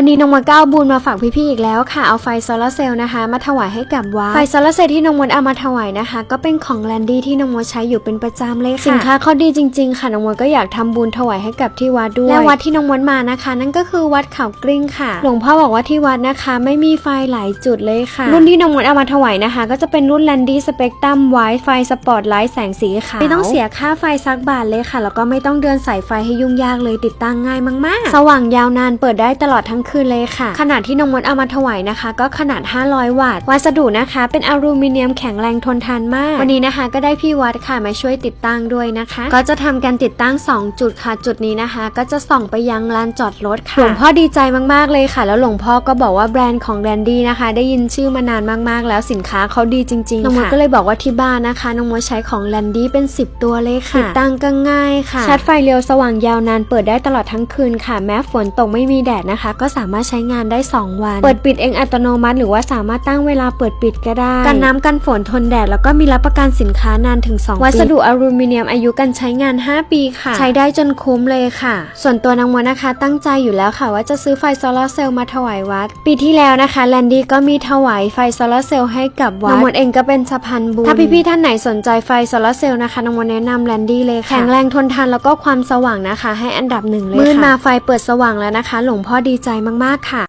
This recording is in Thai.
วันนี้น้องมดก็เอาบุญมาฝากพี่ๆอีกแล้วค่ะ เอาไฟโซลาร์เซลล์นะคะ มาถวายให้กับวัด ไฟโซลาร์เซลล์ที่น้องมดเอามาถวายนะคะ ก็เป็นของแลนดี้ที่น้องมดใช้อยู่เป็นประจำเลยค่ะ สินค้าเขาดีจริง ๆ ค่ะน้องมดก็อยากทำบุญถวายให้กับที่วัดด้วย และวัดที่น้องมดมานะคะ นั่นก็คือวัดเขากลิ้งค่ะ หลวงพ่อบอกว่าที่วัดนะคะ ไม่มีไฟหลายจุดเลยค่ะ รุ่นที่น้องมดเอามาถวายนะคะ ก็จะเป็นรุ่นแลนดี้สเปกตรัมไวไฟสปอตไลท์แสงสีขาวไม่ต้องเสียค่าไฟสักบาทเลยค่ะแล้วก็ไม่ต้องเดินสายไฟให้ยุ่งยากเลยติดตั้งง่ายมากๆ สว่างยาวนานเปิดได้ตลอดทั้งคืนเลยค่ะ ขนาดที่น้องมดเอามาถวายนะคะ ก็ขนาด 500 วัตต์ วัสดุนะคะ เป็นอลูมิเนียมแข็งแรงทนทานมาก วันนี้นะคะ ก็ได้พี่วัดค่ะมาช่วยติดตั้งด้วยนะคะ ก็จะทำการติดตั้ง 2 จุดค่ะ จุดนี้นะคะ ก็จะส่องไปยังลานจอดรถค่ะหลวงพ่อดีใจมากๆเลยค่ะ แล้วหลวงพ่อก็บอกว่าแบรนด์ของแดนดี้นะคะ ได้ยินชื่อมานานมากๆ แล้วสินค้าเขาดีจริงๆน้องมดก็เลยบอกว่าที่บ้านนะคะน้องมดใช้ของแลนดี้เป็น 10 ตัวเลยค่ะติดตั้งก็ง่ายค่ะชาร์จไฟเร็วสว่างยาวนานเปิดได้ตลอดทั้งคืนค่ะ แม้ฝนตกไม่มีแดดนะคะ ก็สามารถใช้งานได้ 2 วัน เปิดปิดเองอัตโนมัติ หรือว่าสามารถตั้งเวลาเปิดปิดก็ได้ กันน้ำกันฝนทนแดด แล้วก็มีรับประกันสินค้านานถึง 2 ปี วัสดุอลูมิเนียมอายุการใช้งาน 5 ปีค่ะ ใช้ได้จนคุ้มเลยค่ะ ส่วนตัวนางมดนะคะ ตั้งใจอยู่แล้วค่ะ ว่าจะซื้อไฟโซลาร์เซลล์มาถวายวัด ปีที่แล้วนะคะแลนดี้ก็มีถวายไฟโซลาร์เซลล์ให้กับวัดน้องมดเองก็เป็นสะพานบุญถ้าพี่ๆท่านไหนสนใจไฟโซลาร์เซลล์นะคะน้องมดแนะนำแลนดี้เลยค่ะแข็งแรงทนทานแล้วก็ความสว่างนะคะ ให้อันดับหนึ่งเลยค่ะมืดมาไฟเปิดสว่างแล้วนะคะ หลวงพ่อดีใจมากๆค่ะ